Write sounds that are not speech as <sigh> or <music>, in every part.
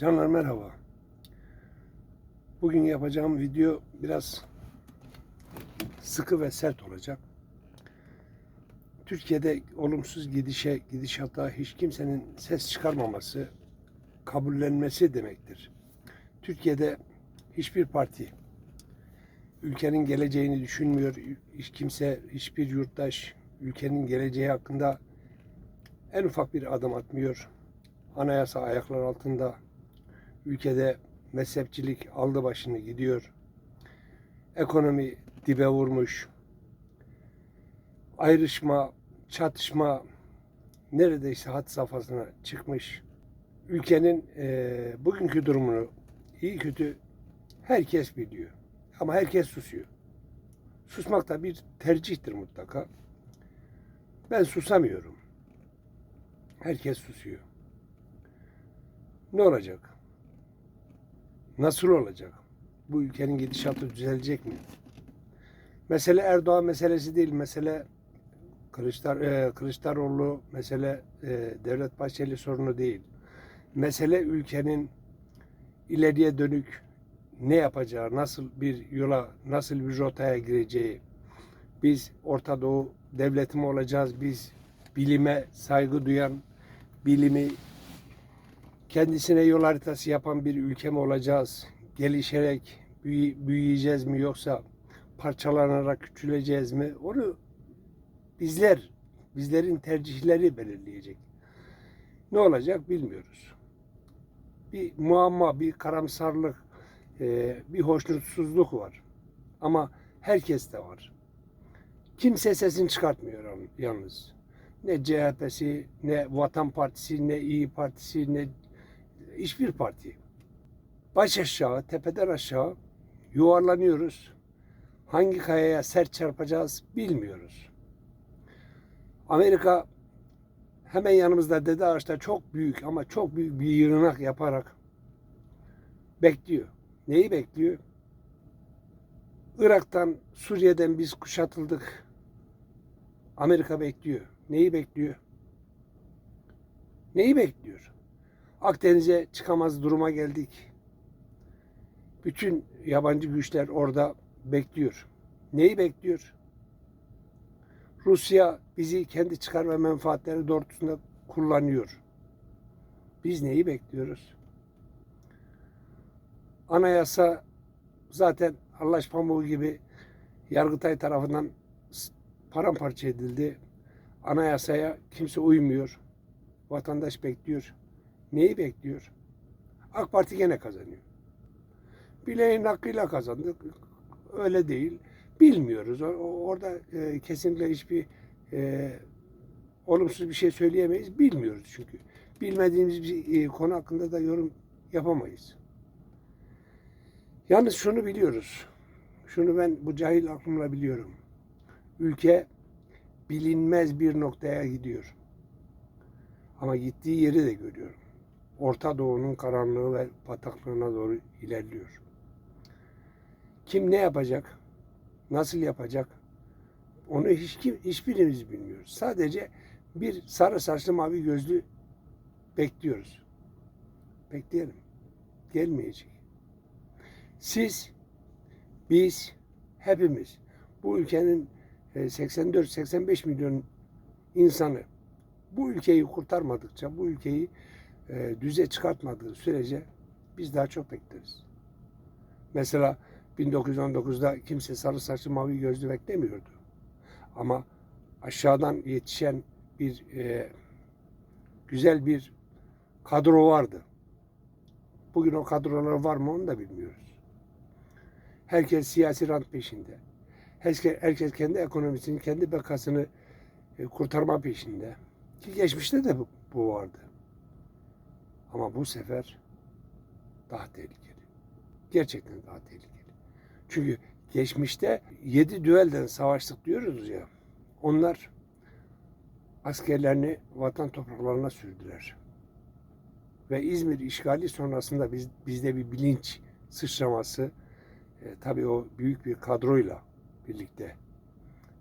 Canlar merhaba. Bugün yapacağım video biraz sıkı ve sert olacak. Türkiye'de olumsuz gidişe, gidişata hiç kimsenin ses çıkarmaması, kabullenmesi demektir. Türkiye'de hiçbir parti ülkenin geleceğini düşünmüyor. Hiç kimse, hiçbir yurttaş ülkenin geleceği hakkında en ufak bir adım atmıyor. Anayasa ayaklar altında. Ülkede mezhepçilik aldı başını gidiyor. Ekonomi dibe vurmuş. Ayrışma, çatışma neredeyse had safhasına çıkmış. Ülkenin eee, bugünkü durumunu iyi kötü herkes biliyor. Ama herkes susuyor. Susmak da bir tercihtir mutlaka. Ben susamıyorum. Herkes susuyor. Ne olacak? Nasıl olacak? Bu ülkenin gidişatı düzelecek mi? Mesele Erdoğan meselesi değil. Mesele Kılıçdar, e, Kılıçdaroğlu, mesele e, Devlet Bahçeli sorunu değil. Mesele ülkenin ileriye dönük ne yapacağı, nasıl bir yola, nasıl bir rotaya gireceği. Biz Orta Doğu devleti mi olacağız? Biz bilime saygı duyan, bilimi kendisine yol haritası yapan bir ülke mi olacağız? Gelişerek büyü- büyüyeceğiz mi yoksa parçalanarak küçüleceğiz mi? Onu bizler, bizlerin tercihleri belirleyecek. Ne olacak bilmiyoruz. Bir muamma, bir karamsarlık, e, bir hoşnutsuzluk var. Ama herkes de var. Kimse sesini çıkartmıyor yalnız. Ne CHP'si, ne Vatan Partisi, ne İyi Partisi, ne hiçbir parti. Baş aşağı, tepeden aşağı yuvarlanıyoruz. Hangi kayaya sert çarpacağız bilmiyoruz. Amerika hemen yanımızda Dede Ağaç'ta çok büyük ama çok büyük bir yığınak yaparak bekliyor. Neyi bekliyor? Irak'tan, Suriye'den biz kuşatıldık. Amerika bekliyor. Neyi bekliyor? Neyi bekliyor? Akdeniz'e çıkamaz duruma geldik. Bütün yabancı güçler orada bekliyor. Neyi bekliyor? Rusya bizi kendi çıkar ve menfaatleri doğrultusunda kullanıyor. Biz neyi bekliyoruz? Anayasa zaten Allah pamuğu gibi Yargıtay tarafından paramparça edildi. Anayasaya kimse uymuyor. Vatandaş bekliyor. Neyi bekliyor? AK Parti gene kazanıyor. Bileğin hakkıyla kazandık. Öyle değil. Bilmiyoruz. Orada e, kesinlikle hiçbir e, olumsuz bir şey söyleyemeyiz. Bilmiyoruz çünkü. Bilmediğimiz bir e, konu hakkında da yorum yapamayız. Yalnız şunu biliyoruz. Şunu ben bu cahil aklımla biliyorum. Ülke bilinmez bir noktaya gidiyor. Ama gittiği yeri de görüyorum. Orta Doğu'nun karanlığı ve bataklığına doğru ilerliyor. Kim ne yapacak? Nasıl yapacak? Onu hiç kim, hiçbirimiz bilmiyoruz. Sadece bir sarı saçlı mavi gözlü bekliyoruz. Bekleyelim. Gelmeyecek. Siz, biz, hepimiz bu ülkenin e, 84-85 milyon insanı bu ülkeyi kurtarmadıkça, bu ülkeyi e, düze çıkartmadığı sürece biz daha çok bekleriz. Mesela 1919'da kimse sarı saçlı mavi gözlü beklemiyordu. Ama aşağıdan yetişen bir e, güzel bir kadro vardı. Bugün o kadrolar var mı onu da bilmiyoruz. Herkes siyasi rant peşinde. Herkes, herkes kendi ekonomisini, kendi bekasını e, kurtarma peşinde. Ki geçmişte de bu, bu vardı. Ama bu sefer daha tehlikeli. Gerçekten daha tehlikeli. Çünkü geçmişte yedi düelden savaştık diyoruz ya. Onlar askerlerini vatan topraklarına sürdüler. Ve İzmir işgali sonrasında biz, bizde bir bilinç sıçraması e, tabii o büyük bir kadroyla birlikte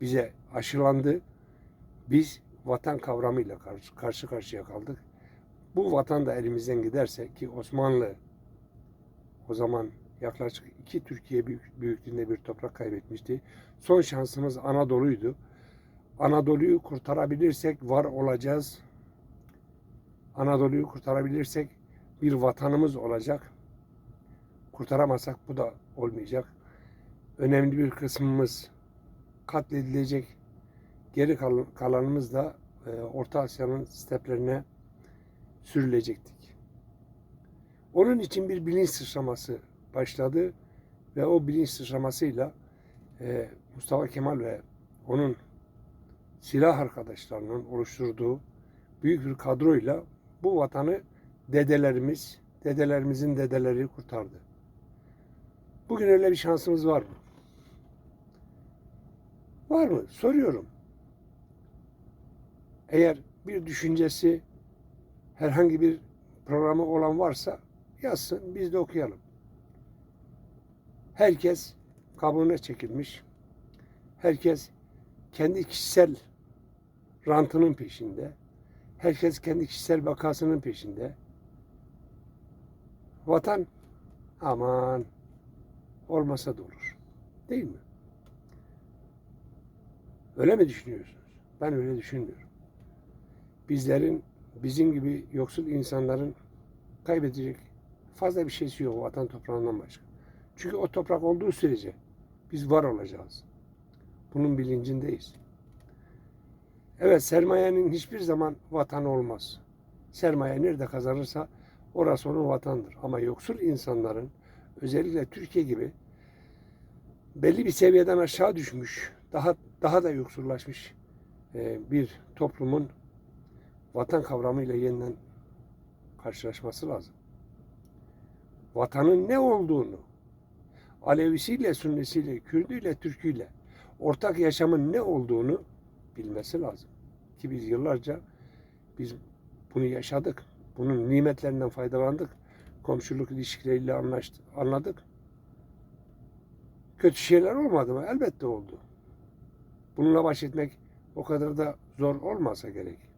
bize aşılandı. Biz vatan kavramıyla karşı, karşı karşıya kaldık. Bu vatan da elimizden giderse ki Osmanlı o zaman yaklaşık iki Türkiye büyük, büyüklüğünde bir toprak kaybetmişti. Son şansımız Anadolu'ydu. Anadolu'yu kurtarabilirsek var olacağız. Anadolu'yu kurtarabilirsek bir vatanımız olacak. Kurtaramazsak bu da olmayacak. Önemli bir kısmımız katledilecek. Geri kal- kalanımız da e, Orta Asya'nın steplerine sürülecektik. Onun için bir bilinç sıçraması başladı ve o bilinç sıçramasıyla e, Mustafa Kemal ve onun silah arkadaşlarının oluşturduğu büyük bir kadroyla bu vatanı dedelerimiz, dedelerimizin dedeleri kurtardı. Bugün öyle bir şansımız var mı? Var mı? Soruyorum. Eğer bir düşüncesi, herhangi bir programı olan varsa yazsın, biz de okuyalım. Herkes kabuğuna çekilmiş. Herkes kendi kişisel rantının peşinde. Herkes kendi kişisel vakasının peşinde. Vatan aman olmasa da olur. Değil mi? Öyle mi düşünüyorsunuz? Ben öyle düşünmüyorum. Bizlerin bizim gibi yoksul insanların kaybedecek fazla bir şeysi yok vatan toprağından başka. Çünkü o toprak olduğu sürece biz var olacağız. Bunun bilincindeyiz. Evet sermayenin hiçbir zaman vatanı olmaz. Sermaye nerede kazanırsa orası onun vatandır. Ama yoksul insanların özellikle Türkiye gibi belli bir seviyeden aşağı düşmüş, daha daha da yoksullaşmış e, bir toplumun vatan kavramıyla yeniden karşılaşması lazım. Vatanın ne olduğunu, Alevisiyle, Sünnisiyle, Kürdüyle, Türküyle ortak yaşamın ne olduğunu bilmesi lazım. Ki biz yıllarca biz bunu yaşadık. Bunun nimetlerinden faydalandık. Komşuluk ilişkileriyle anlaştık, anladık. Kötü şeyler olmadı mı? Elbette oldu. Bununla baş etmek o kadar da zor olmasa gerek.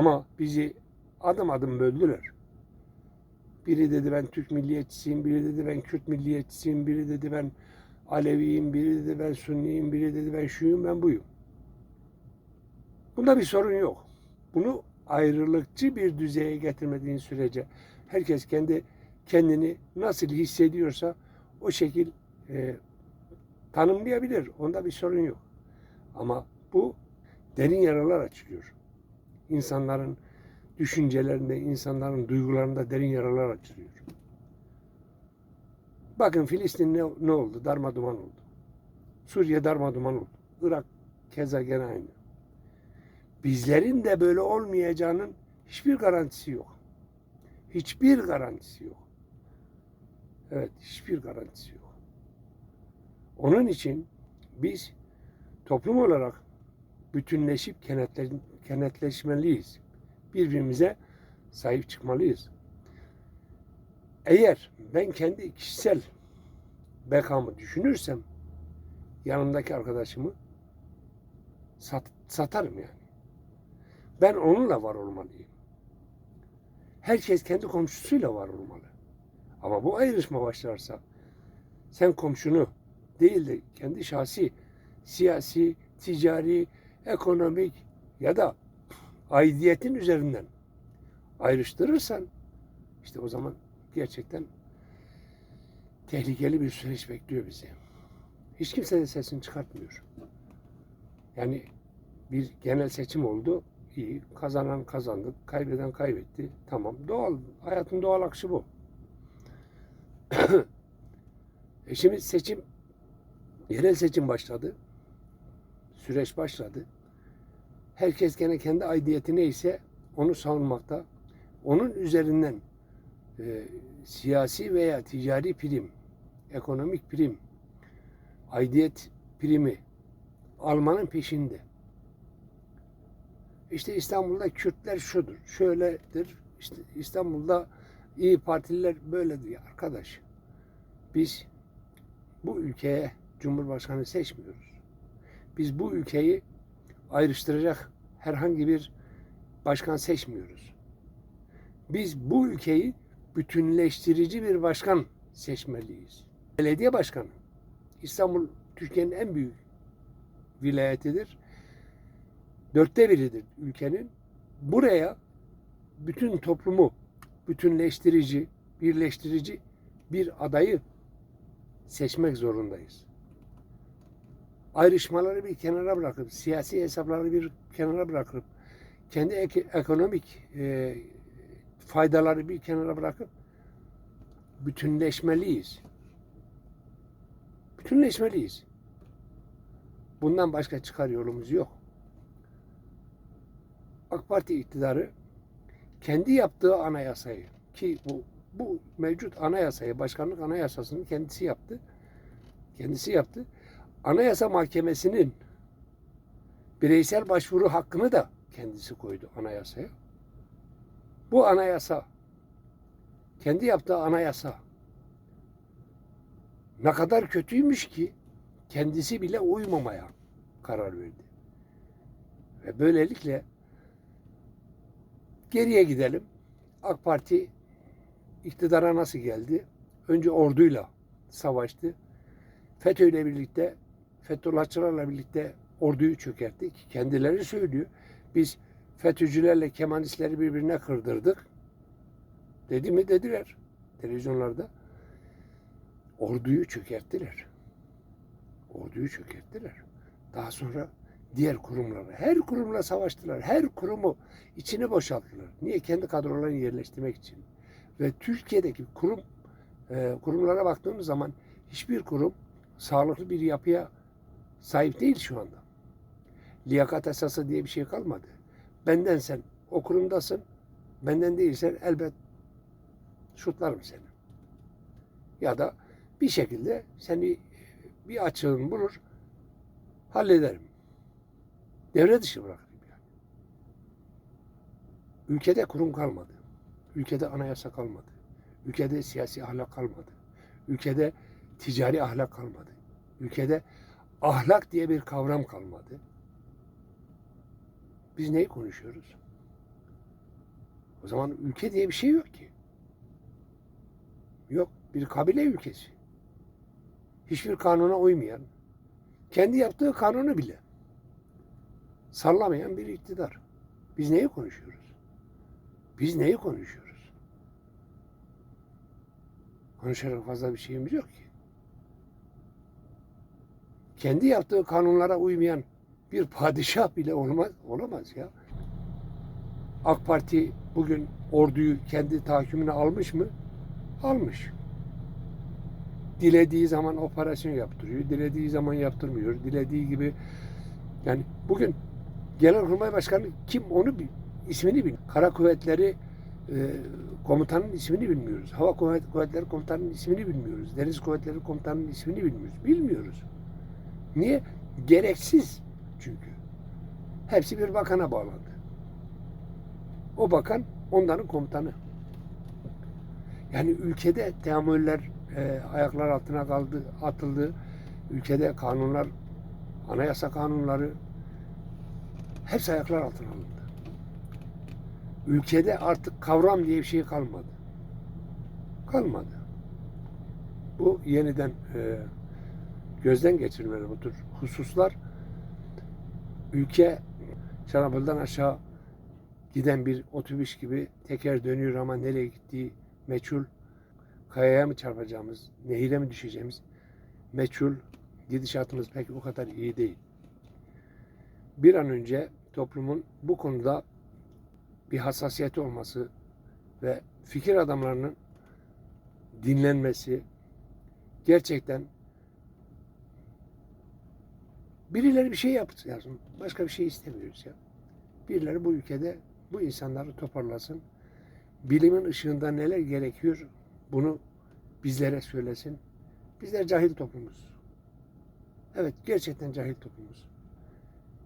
Ama bizi adım adım böldüler. Biri dedi ben Türk milliyetçisiyim, biri dedi ben Kürt milliyetçisiyim, biri dedi ben Aleviyim, biri dedi ben Sünniyim, biri dedi ben şuyum, ben buyum. Bunda bir sorun yok. Bunu ayrılıkçı bir düzeye getirmediğin sürece herkes kendi kendini nasıl hissediyorsa o şekil e, tanımlayabilir. Onda bir sorun yok. Ama bu derin yaralar açılıyor. İnsanların düşüncelerinde, insanların duygularında derin yaralar açılıyor. Bakın Filistin ne, ne oldu? Darma duman oldu. Suriye darma duman oldu. Irak keza gene aynı. Bizlerin de böyle olmayacağının hiçbir garantisi yok. Hiçbir garantisi yok. Evet, hiçbir garantisi yok. Onun için biz toplum olarak bütünleşip kenetlen, kenetleşmeliyiz. Birbirimize sahip çıkmalıyız. Eğer ben kendi kişisel bekamı düşünürsem yanımdaki arkadaşımı sat, satarım yani. Ben onunla var olmalıyım. Herkes kendi komşusuyla var olmalı. Ama bu ayrışma başlarsa sen komşunu değil de kendi şahsi, siyasi, ticari, ekonomik ya da aidiyetin üzerinden ayrıştırırsan işte o zaman gerçekten tehlikeli bir süreç bekliyor bizi. Hiç kimse de sesini çıkartmıyor. Yani bir genel seçim oldu. iyi. Kazanan kazandı. Kaybeden kaybetti. Tamam. Doğal. Hayatın doğal akışı bu. <clears throat> e şimdi seçim yerel seçim başladı. Süreç başladı. Herkes gene kendi aidiyeti neyse onu savunmakta. Onun üzerinden e, siyasi veya ticari prim, ekonomik prim, aidiyet primi almanın peşinde. İşte İstanbul'da Kürtler şudur, şöyledir. İşte İstanbul'da iyi Partililer böyledir. Ya arkadaş, biz bu ülkeye Cumhurbaşkanı seçmiyoruz. Biz bu ülkeyi ayrıştıracak herhangi bir başkan seçmiyoruz. Biz bu ülkeyi bütünleştirici bir başkan seçmeliyiz. Belediye başkanı. İstanbul Türkiye'nin en büyük vilayetidir. Dörtte biridir ülkenin. Buraya bütün toplumu bütünleştirici, birleştirici bir adayı seçmek zorundayız. Ayrışmaları bir kenara bırakıp, siyasi hesapları bir kenara bırakıp, kendi ek- ekonomik e, faydaları bir kenara bırakıp bütünleşmeliyiz. Bütünleşmeliyiz. Bundan başka çıkar yolumuz yok. AK Parti iktidarı kendi yaptığı anayasayı ki bu bu mevcut anayasayı, başkanlık anayasasını kendisi yaptı. Kendisi yaptı. Anayasa Mahkemesi'nin bireysel başvuru hakkını da kendisi koydu anayasaya. Bu anayasa kendi yaptığı anayasa ne kadar kötüymüş ki kendisi bile uymamaya karar verdi. Ve böylelikle geriye gidelim. AK Parti iktidara nasıl geldi? Önce orduyla savaştı. FETÖ ile birlikte, Fethullahçılarla birlikte orduyu çökerttik. Kendileri söylüyor. Biz FETÖ'cülerle Kemalistleri birbirine kırdırdık. Dedi mi dediler televizyonlarda. Orduyu çökerttiler. Orduyu çökerttiler. Daha sonra diğer kurumlara, her kurumla savaştılar. Her kurumu içine boşalttılar. Niye? Kendi kadrolarını yerleştirmek için. Ve Türkiye'deki kurum e, kurumlara baktığımız zaman hiçbir kurum sağlıklı bir yapıya sahip değil şu anda. Liyakat esası diye bir şey kalmadı. Benden sen o kurumdasın, benden değilsen elbet şutlarım seni. Ya da bir şekilde seni bir açığın bulur, hallederim. Devre dışı bırakırım yani. Ülkede kurum kalmadı. Ülkede anayasa kalmadı. Ülkede siyasi ahlak kalmadı. Ülkede ticari ahlak kalmadı. Ülkede ahlak diye bir kavram kalmadı. Biz neyi konuşuyoruz? O zaman ülke diye bir şey yok ki. Yok. Bir kabile ülkesi. Hiçbir kanuna uymayan, kendi yaptığı kanunu bile sallamayan bir iktidar. Biz neyi konuşuyoruz? Biz neyi konuşuyoruz? Konuşacak fazla bir şeyimiz yok ki. Kendi yaptığı kanunlara uymayan bir padişah bile olmaz, olamaz ya. AK Parti bugün orduyu kendi tahakkümüne almış mı? Almış. Dilediği zaman operasyon yaptırıyor, dilediği zaman yaptırmıyor, dilediği gibi yani bugün Genelkurmay Başkanı kim onu ismini bil. Kara Kuvvetleri e, komutanın ismini bilmiyoruz. Hava Kuvvet, Kuvvetleri komutanının ismini bilmiyoruz. Deniz Kuvvetleri komutanının ismini bilmiyoruz. Bilmiyoruz. Niye? Gereksiz çünkü. Hepsi bir bakana bağlandı. O bakan onların komutanı. Yani ülkede teamüller e, ayaklar altına kaldı, atıldı. Ülkede kanunlar, anayasa kanunları hepsi ayaklar altına alındı. Ülkede artık kavram diye bir şey kalmadı. Kalmadı. Bu yeniden e, gözden geçirmeli bu tür hususlar. Ülke Çanakkale'den aşağı giden bir otobüs gibi teker dönüyor ama nereye gittiği meçhul. Kayaya mı çarpacağımız, nehire mi düşeceğimiz meçhul. Gidişatımız pek o kadar iyi değil. Bir an önce toplumun bu konuda bir hassasiyeti olması ve fikir adamlarının dinlenmesi gerçekten birileri bir şey yapsın. lazım. Başka bir şey istemiyoruz ya. Birileri bu ülkede bu insanları toparlasın. Bilimin ışığında neler gerekiyor bunu bizlere söylesin. Bizler cahil toplumuz. Evet gerçekten cahil toplumuz.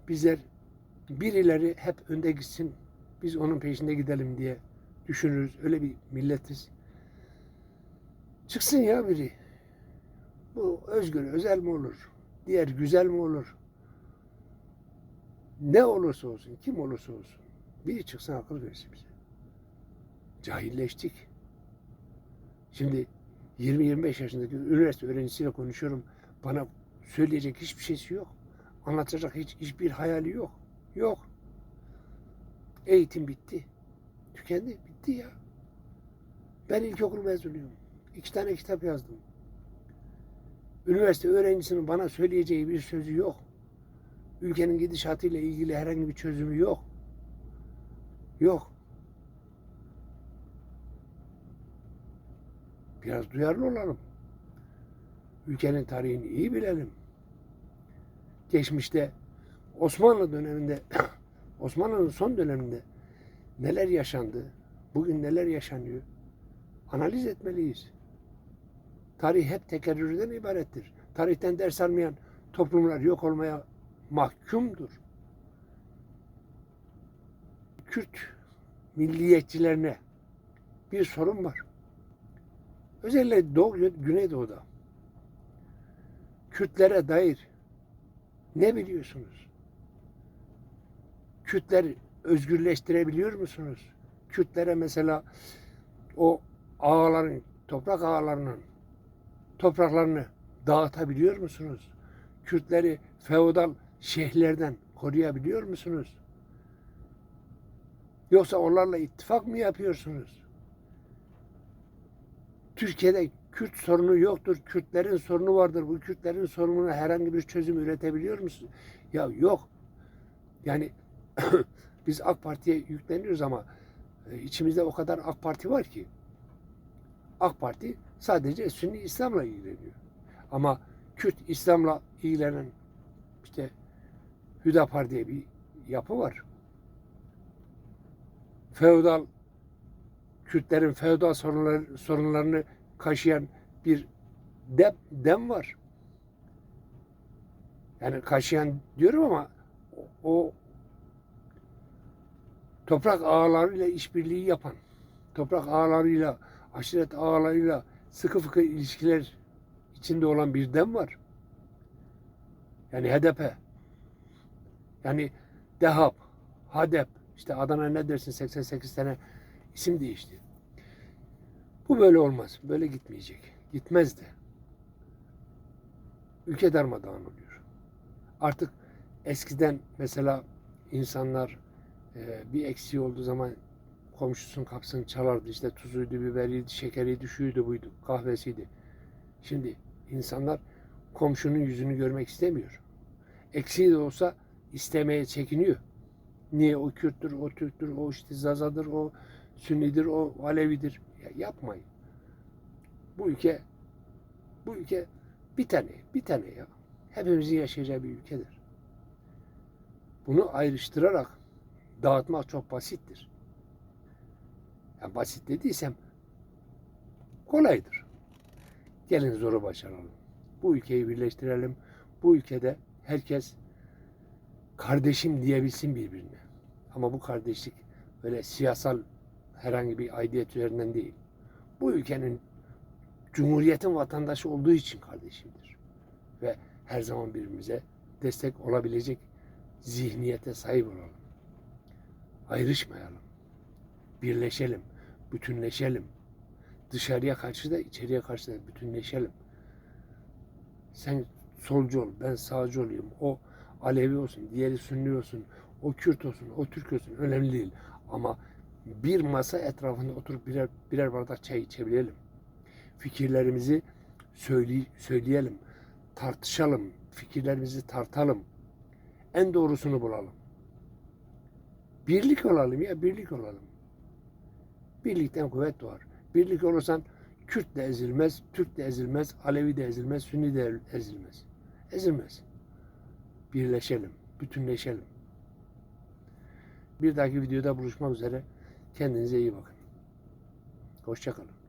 Bizler birileri hep önde gitsin biz onun peşinde gidelim diye düşünürüz. Öyle bir milletiz. Çıksın ya biri. Bu özgür, özel mi olur? Diğer güzel mi olur? Ne olursa olsun, kim olursa olsun. Biri çıksın akıl versin bize. Cahilleştik. Şimdi 20-25 yaşındaki üniversite öğrencisiyle konuşuyorum. Bana söyleyecek hiçbir şeysi yok. Anlatacak hiç hiçbir hayali yok. Yok. Eğitim bitti. Tükendi. Bitti ya. Ben ilkokul mezunuyum. İki tane kitap yazdım. Üniversite öğrencisinin bana söyleyeceği bir sözü yok. Ülkenin gidişatıyla ilgili herhangi bir çözümü yok. Yok. Biraz duyarlı olalım. Ülkenin tarihini iyi bilelim. Geçmişte Osmanlı döneminde <coughs> Osmanlı'nın son döneminde neler yaşandı, bugün neler yaşanıyor analiz etmeliyiz. Tarih hep tekerrürden ibarettir. Tarihten ders almayan toplumlar yok olmaya mahkumdur. Kürt milliyetçilerine bir sorun var. Özellikle Doğu, Güneydoğu'da Kürtlere dair ne biliyorsunuz? Kürtler özgürleştirebiliyor musunuz? Kürtlere mesela o ağaların, toprak ağalarının topraklarını dağıtabiliyor musunuz? Kürtleri feodal şeyhlerden koruyabiliyor musunuz? Yoksa onlarla ittifak mı yapıyorsunuz? Türkiye'de Kürt sorunu yoktur. Kürtlerin sorunu vardır. Bu Kürtlerin sorununa herhangi bir çözüm üretebiliyor musunuz? Ya yok. Yani <clears throat> biz AK Parti'ye yükleniyoruz ama e, içimizde o kadar AK Parti var ki. AK Parti sadece Sünni İslam'la ilgileniyor. Ama Kürt İslam'la ilgilenen işte Hüdapar diye bir yapı var. Feodal Kürtlerin feodal sorunları, sorunlarını kaşıyan bir dem, dem var. Yani kaşıyan diyorum ama o, toprak ağalarıyla işbirliği yapan, toprak ağalarıyla, aşiret ağalarıyla sıkı fıkı ilişkiler içinde olan bir dem var. Yani HDP. Yani DEHAP, HADEP, işte Adana ne dersin 88 tane isim değişti. Bu böyle olmaz. Böyle gitmeyecek. Gitmez de. Ülke darmadağın oluyor. Artık eskiden mesela insanlar e, bir eksiği olduğu zaman komşusunun kapısını çalardı. İşte tuzuydu, biberiydi, şekeriydi, şuydu, buydu, kahvesiydi. Şimdi insanlar komşunun yüzünü görmek istemiyor. Eksiği de olsa istemeye çekiniyor. Niye? O Kürttür, o Türktür, o işte Zazadır, o Sünnidir, o Alevidir. Ya yapmayın. Bu ülke bu ülke bir tane, bir tane ya. Hepimizin yaşayacağı bir ülkedir. Bunu ayrıştırarak dağıtmak çok basittir. Yani basit dediysem kolaydır. Gelin zoru başaralım. Bu ülkeyi birleştirelim. Bu ülkede herkes kardeşim diyebilsin birbirine. Ama bu kardeşlik böyle siyasal herhangi bir aidiyet üzerinden değil. Bu ülkenin Cumhuriyetin vatandaşı olduğu için kardeşimdir. Ve her zaman birbirimize destek olabilecek zihniyete sahip olalım. Ayrışmayalım. Birleşelim. Bütünleşelim. Dışarıya karşı da içeriye karşı da bütünleşelim. Sen solcu ol, ben sağcı olayım. O Alevi olsun, diğeri Sünni olsun, o Kürt olsun, o Türk olsun önemli değil. Ama bir masa etrafında oturup birer, birer bardak çay içebilelim. Fikirlerimizi söyle, söyleyelim, tartışalım, fikirlerimizi tartalım. En doğrusunu bulalım. Birlik olalım ya, birlik olalım. Birlikten kuvvet doğar. Birlik olursan Kürt de ezilmez, Türk de ezilmez, Alevi de ezilmez, Sünni de ezilmez. Ezilmez. Birleşelim, bütünleşelim. Bir dahaki videoda buluşmak üzere. Kendinize iyi bakın. Hoşçakalın.